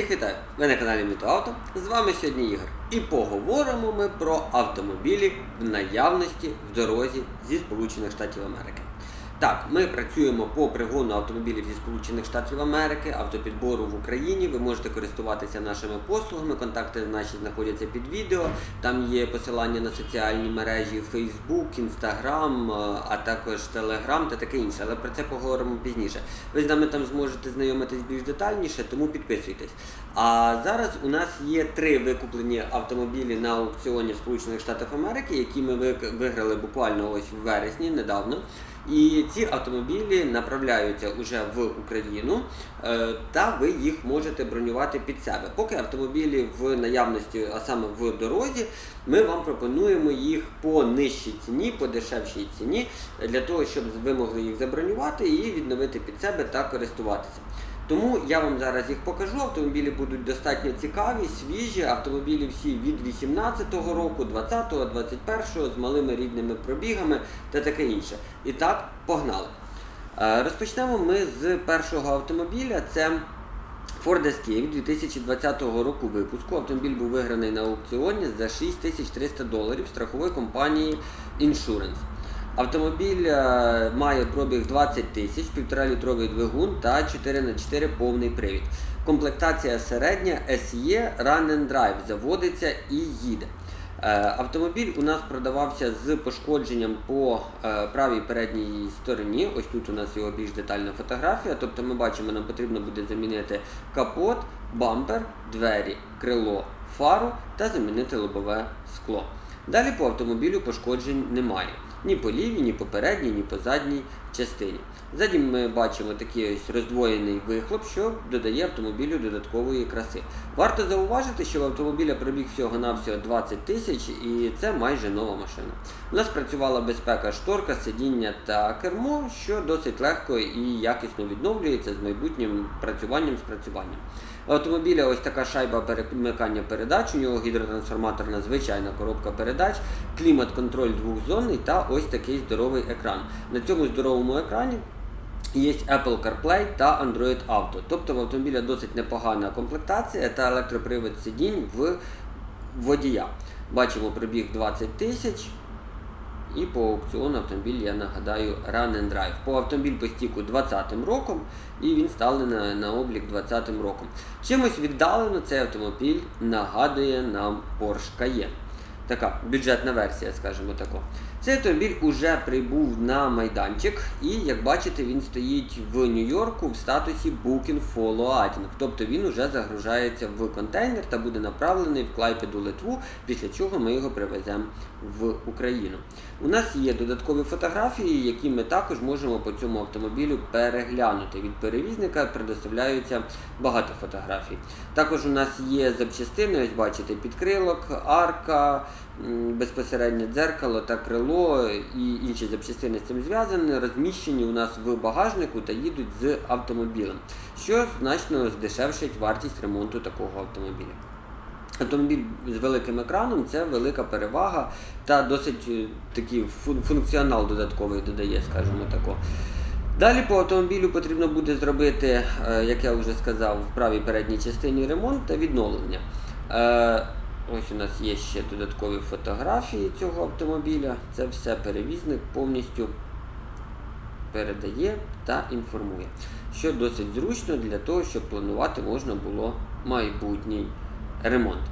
Всіх вітаю! Ви на каналі Мітоавто. З вами сьогодні Ігор. І поговоримо ми про автомобілі в наявності в дорозі зі Сполучених Штатів Америки. Так, ми працюємо по пригону автомобілів зі Сполучених Штатів Америки, автопідбору в Україні. Ви можете користуватися нашими послугами. Контакти наші знаходяться під відео. Там є посилання на соціальні мережі Facebook, Instagram, е, а також Telegram та таке інше. Але про це поговоримо пізніше. Ви з нами там зможете знайомитись більш детальніше, тому підписуйтесь. А зараз у нас є три викуплені автомобілі на аукціоні Сполучених Штатах Америки, які ми виграли буквально ось в вересні недавно. І ці автомобілі направляються уже в Україну, е, та ви їх можете бронювати під себе. Поки автомобілі в наявності, а саме в дорозі, ми вам пропонуємо їх по нижчій ціні, по дешевшій ціні, для того, щоб ви могли їх забронювати і відновити під себе та користуватися. Тому я вам зараз їх покажу. Автомобілі будуть достатньо цікаві, свіжі. Автомобілі всі від 18-го року, 20-го, 21-го, з малими рідними пробігами та таке інше. І так, погнали. Е, Розпочнемо ми з першого автомобіля. Це Ford Escape 2020 року випуску. Автомобіль був виграний на аукціоні за 6300 доларів страхової компанії Insurance. Автомобіль е, має пробіг 20 тисяч, 1,5 літровий двигун та 4х4 повний привід. Комплектація середня SE Run and Drive заводиться і їде. Е, Автомобіль у нас продавався з пошкодженням по е, правій передній стороні. Ось тут у нас його більш детальна фотографія. Тобто ми бачимо, нам потрібно буде замінити капот, бампер, двері, крило, фару та замінити лобове скло. Далі по автомобілю пошкоджень немає. Ні по лівій, ні по передній, ні по задній частині. Ззаді ми бачимо такий ось роздвоєний вихлоп, що додає автомобілю додаткової краси. Варто зауважити, що в автомобіля пробіг всього-навсього 20 тисяч і це майже нова машина. У нас працювала безпека шторка, сидіння та кермо, що досить легко і якісно відновлюється з майбутнім працюванням спрацюванням. Автомобіля ось така шайба перемикання передач, у нього гідротрансформаторна звичайна коробка передач, клімат-контроль двохзонний та ось такий здоровий екран. На цьому здоровому екрані Є Apple CarPlay та Android Auto. Тобто в автомобіля досить непогана комплектація та електропривод сидінь в водія. Бачимо пробіг 20 тисяч. І по аукціону автомобіль, я нагадаю, Run and Drive. По автомобіль по стіку 20-м роком і він стали на, на облік 20-м роком. Чимось віддалено цей автомобіль нагадує нам Porsche Cayenne. Така бюджетна версія, скажімо тако. Цей автомобіль уже прибув на майданчик, і як бачите, він стоїть в Нью-Йорку в статусі Booking for Loading. Тобто він уже загружається в контейнер та буде направлений в Клайпеду Литву, після чого ми його привеземо в Україну. У нас є додаткові фотографії, які ми також можемо по цьому автомобілю переглянути. Від перевізника предоставляються багато фотографій. Також у нас є запчастини, ось бачите, підкрилок, арка, безпосередньо дзеркало та крило і інші запчастини з цим зв'язані, розміщені у нас в багажнику та їдуть з автомобілем, що значно здешевшить вартість ремонту такого автомобіля. Автомобіль з великим екраном це велика перевага та досить е, такий функціонал додатковий додає, скажімо тако. Далі по автомобілю потрібно буде зробити, е, як я вже сказав, в правій передній частині ремонт та відновлення. Ось у нас є ще додаткові фотографії цього автомобіля. Це все перевізник повністю передає та інформує, що досить зручно для того, щоб планувати можна було майбутній ремонт.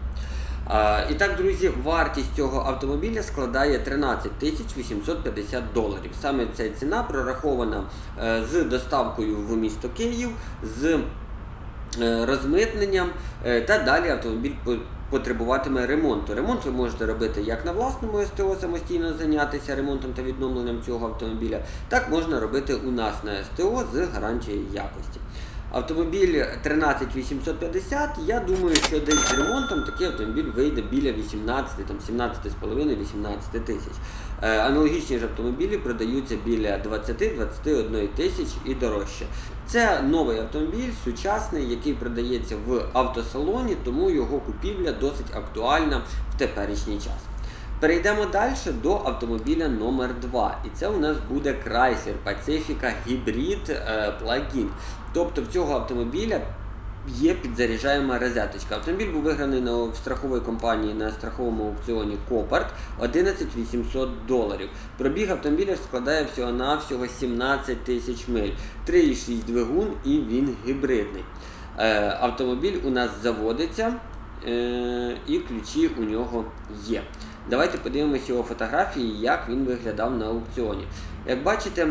І так, друзі, вартість цього автомобіля складає 13 тисяч 850 доларів. Саме ця ціна прорахована е, з доставкою в місто Київ, з е, розмитненням е, та далі автомобіль потребуватиме ремонту. Ремонт ви можете робити як на власному СТО, самостійно зайнятися ремонтом та відновленням цього автомобіля, так можна робити у нас на СТО з гарантією якості. Автомобіль 13850, я думаю, що десь з ремонтом такий автомобіль вийде біля 18, там 17,5-18 тисяч. Е, Аналогічні ж автомобілі продаються біля 20-21 тисяч і дорожче. Це новий автомобіль, сучасний, який продається в автосалоні, тому його купівля досить актуальна в теперішній час. Перейдемо далі до автомобіля номер 2 І це у нас буде Chrysler Pacifica Hybrid е, Plug-in. Тобто в цього автомобіля є підзаряджаєма розеточка. Автомобіль був виграний на, в страховій компанії на страховому аукціоні Копарт 11 800 доларів. Пробіг автомобіля складає всього-навсього 17 тисяч миль, 3,6 двигун і він гібридний. Е, автомобіль у нас заводиться е, і ключі у нього є. Давайте подивимося його фотографії, як він виглядав на аукціоні. Як бачите,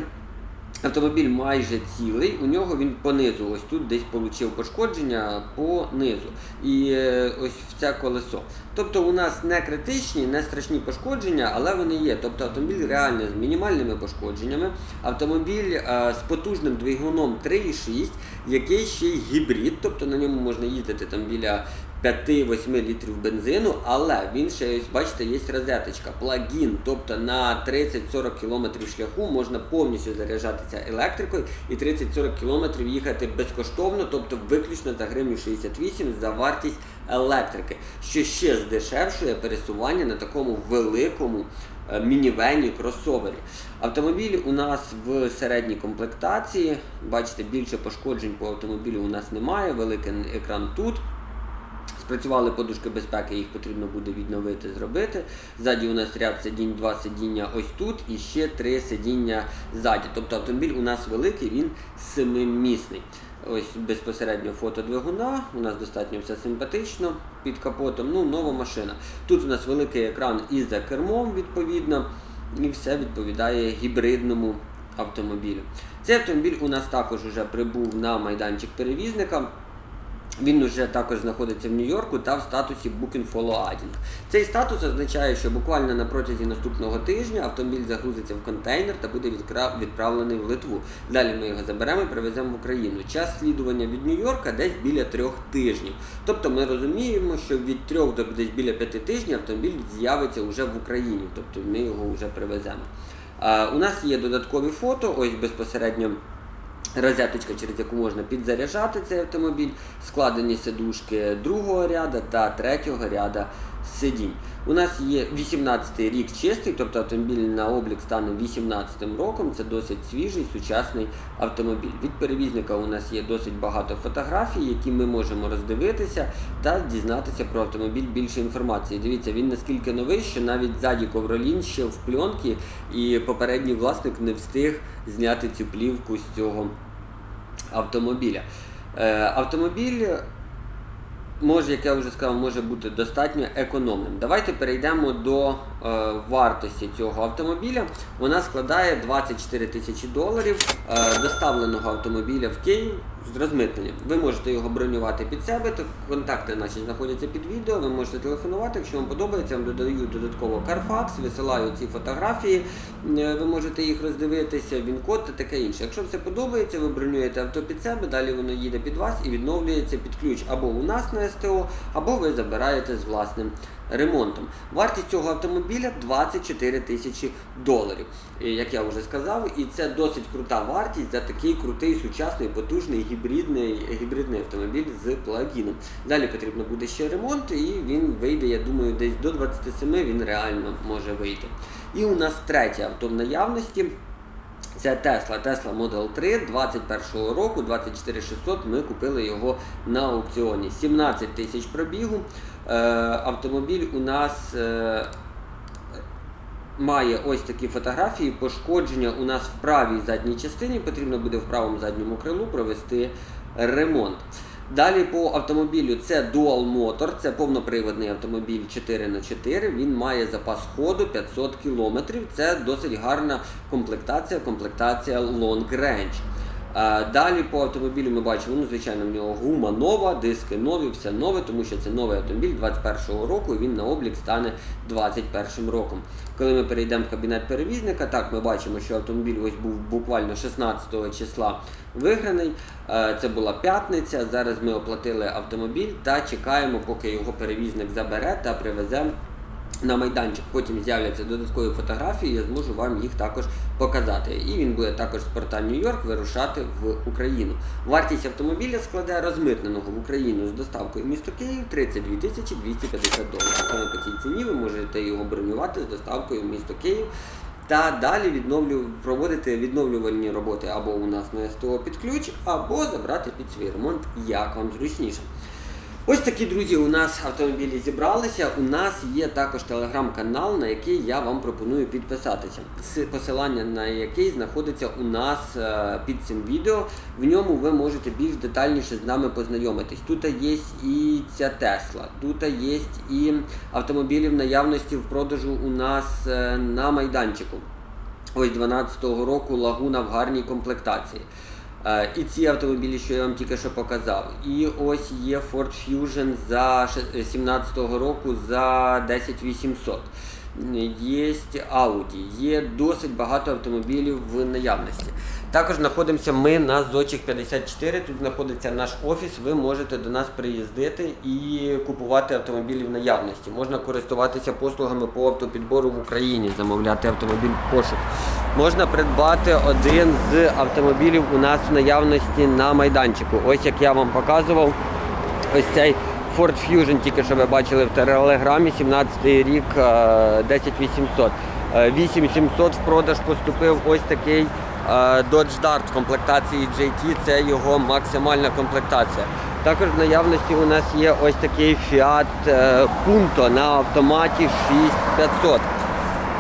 Автомобіль майже цілий, у нього він понизу, ось тут десь отримав пошкодження по низу. І е, ось в це колесо. Тобто у нас не критичні, не страшні пошкодження, але вони є. Тобто автомобіль реально з мінімальними пошкодженнями. Автомобіль е, з потужним двигуном 3,6, який ще й гібрид, тобто на ньому можна їздити там біля 5-8 літрів бензину, але він ще бачите, є розеточка, плагін, тобто на 30-40 км шляху можна повністю заряджатися електрикою і 30-40 км їхати безкоштовно, тобто виключно за гривню 68 за вартість електрики, що ще здешевшує пересування на такому великому е, мінівені кросовері. Автомобіль у нас в середній комплектації. Бачите, більше пошкоджень по автомобілю у нас немає, великий екран тут. Спрацювали подушки безпеки, їх потрібно буде відновити, зробити. Ззаді у нас ряд сидінь, два сидіння ось тут і ще три сидіння ззаді. Тобто автомобіль у нас великий, він семимісний. Ось безпосередньо фото двигуна, у нас достатньо все симпатично під капотом. Ну, нова машина. Тут у нас великий екран і за кермом, відповідно, і все відповідає гібридному автомобілю. Цей автомобіль у нас також вже прибув на майданчик перевізника. Він вже також знаходиться в Нью-Йорку та в статусі Booking Follow Adding. Цей статус означає, що буквально на протязі наступного тижня автомобіль загрузиться в контейнер та буде відправлений в Литву. Далі ми його заберемо і привеземо в Україну. Час слідування від Нью-Йорка десь біля трьох тижнів. Тобто ми розуміємо, що від трьох до десь біля п'яти тижнів автомобіль з'явиться вже в Україні, тобто ми його вже привеземо. У нас є додаткові фото, ось безпосередньо. Розеточка, через яку можна підзаряджати цей автомобіль, складені сидушки другого ряда та третього ряда сидінь. У нас є 18-й рік чистий, тобто автомобіль на облік стане 18-м роком. Це досить свіжий сучасний автомобіль. Від перевізника у нас є досить багато фотографій, які ми можемо роздивитися та дізнатися про автомобіль більше інформації. Дивіться, він наскільки новий, що навіть ззаді ковролін ще в пленці, і попередній власник не встиг зняти цю плівку з цього автомобіля. Е, автомобіль може, як я вже сказав, може бути достатньо економним. Давайте перейдемо до е, вартості цього автомобіля. Вона складає 24 тисячі доларів е, доставленого автомобіля в Київ з розмитненням. Ви можете його бронювати під себе, то контакти наші знаходяться під відео. Ви можете телефонувати. Якщо вам подобається, вам додаю додатково Carfax, висилаю ці фотографії, е, ви можете їх роздивитися, він-код та таке інше. Якщо все подобається, ви бронюєте авто під себе, далі воно їде під вас і відновлюється під ключ або у нас на СТО, або ви забираєте з власним ремонтом. Вартість цього автомобіля 24 тисячі доларів, як я вже сказав, і це досить крута вартість за такий крутий, сучасний, потужний гібридний, гібридний автомобіль з плагіном. Далі потрібно буде ще ремонт, і він вийде, я думаю, десь до 27 він реально може вийти. І у нас третє авто в наявності. Це Tesla, Tesla Model 3 21 року, 24600. Ми купили його на аукціоні. 17 тисяч пробігу. Е, автомобіль у нас е, має ось такі фотографії. Пошкодження у нас в правій задній частині. Потрібно буде в правому задньому крилу провести ремонт. Далі по автомобілю це Dual Motor, це повноприводний автомобіль 4х4. Він має запас ходу 500 км. Це досить гарна комплектація, комплектація Long Range. А Далі по автомобілю ми бачимо, ну, звичайно, в нього гума нова, диски нові, все нове, тому що це новий автомобіль 21-го року і він на облік стане 21 роком. Коли ми перейдемо в кабінет перевізника, так ми бачимо, що автомобіль ось був буквально 16 числа виграний. Е, Це була п'ятниця. Зараз ми оплатили автомобіль та чекаємо, поки його перевізник забере та привезе. На майданчик потім з'являться додаткові фотографії, я зможу вам їх також показати. І він буде також з порта Нью-Йорк вирушати в Україну. Вартість автомобіля складе розмитненого в Україну з доставкою в місто Київ 32 тисячі 250 доларів. Саме по цій ціні ви можете його бронювати з доставкою в місто Київ. та далі відновлю, проводити відновлювальні роботи або у нас на СТО під ключ, або забрати під свій ремонт, як вам зручніше. Ось такі друзі, у нас автомобілі зібралися. У нас є також телеграм-канал, на який я вам пропоную підписатися. Посилання на який знаходиться у нас е, під цим відео. В ньому ви можете більш детальніше з нами познайомитись. Тут є і ця Тесла, тут є і автомобілі в наявності в продажу у нас е, на майданчику. Ось 12-го року лагуна в гарній комплектації. Е, І ці автомобілі, що я вам тільки що показав. І ось є Ford Fusion за ше- 17-го року за 10800. Є Audi, є досить багато автомобілів в наявності. Також знаходимося ми на Зочих 54. Тут знаходиться наш офіс. Ви можете до нас приїздити і купувати автомобілі в наявності. Можна користуватися послугами по автопідбору в Україні, замовляти автомобіль пошук. Можна придбати один з автомобілів у нас в наявності на майданчику. Ось як я вам показував, ось цей Ford Fusion, тільки що ви бачили в телеграмі, 17-й рік, е, 10800. Е, 8700 в продаж поступив ось такий е, Dodge Dart комплектації JT, це його максимальна комплектація. Також в наявності у нас є ось такий Fiat е, Punto на автоматі 6500.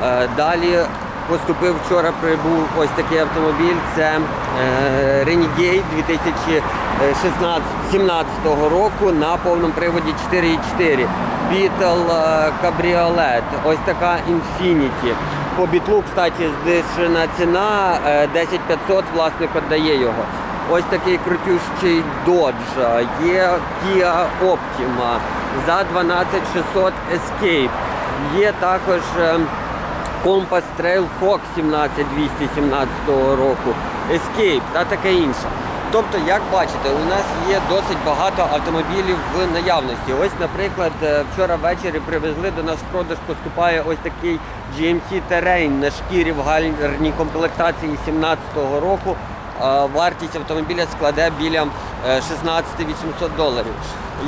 Е, Далі поступив вчора, прибув ось такий автомобіль. Це е, Renegade 2017 року на повному приводі 4.4. Beetle е, Cabriolet. Ось така Infinity. По бітлу, кстати, знижена ціна е, 10500, власник віддає його. Ось такий крутющий Dodge. Є Kia Optima за 12600 Escape. Є також Compass Trail Hawk 17217 року, Escape та таке інше. Тобто, як бачите, у нас є досить багато автомобілів в наявності. Ось, наприклад, е, вчора ввечері привезли до нас в продаж, поступає ось такий GMC Terrain на шкірі в гарній комплектації 2017 року. Е, Вартість автомобіля складе біля е, 16 800 доларів.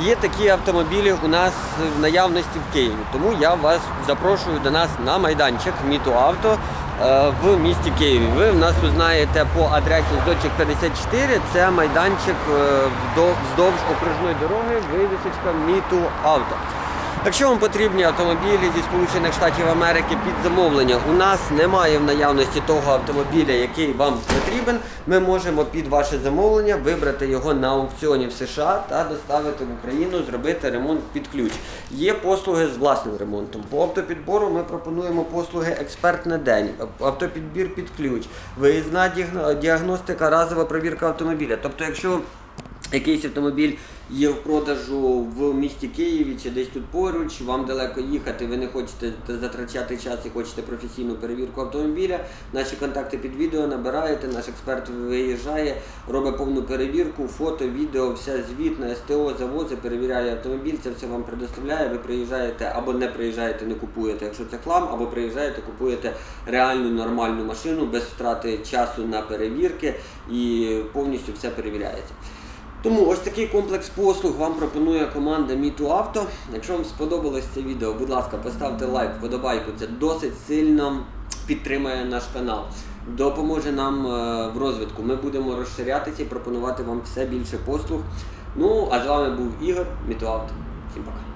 Є такі автомобілі у нас в наявності в Києві, тому я вас запрошую до нас на майданчик Міту Авто е, в місті Києві. Ви в нас узнаєте по адресі Здочик 54. Це майданчик е, вздовж окружної дороги, вивісочка Міту Авто. Якщо вам потрібні автомобілі зі Сполучених Штатів Америки під замовлення, у нас немає в наявності того автомобіля, який вам потрібен. Ми можемо під ваше замовлення вибрати його на аукціоні в США та доставити в Україну, зробити ремонт під ключ. Є послуги з власним ремонтом. По автопідбору ми пропонуємо послуги експерт на день, автопідбір під ключ, виїзна діагностика, разова перевірка автомобіля. Тобто, якщо якийсь автомобіль є в продажу в місті Києві чи десь тут поруч, вам далеко їхати, ви не хочете затрачати час і хочете професійну перевірку автомобіля. Наші контакти під відео набираєте, наш експерт виїжджає, робить повну перевірку, фото, відео, вся звіт на СТО, завози, перевіряє автомобіль, це все вам предоставляє. Ви приїжджаєте або не приїжджаєте, не купуєте, якщо це хлам, або приїжджаєте, купуєте реальну нормальну машину без втрати часу на перевірки і повністю все перевіряється. Тому ось такий комплекс послуг вам пропонує команда Міту Авто. Якщо вам сподобалось це відео, будь ласка, поставте лайк, вподобайку. Це досить сильно підтримує наш канал. Допоможе нам е, в розвитку. Ми будемо розширятися і пропонувати вам все більше послуг. Ну, а з вами був Ігор, Міту Авто. Всім пока.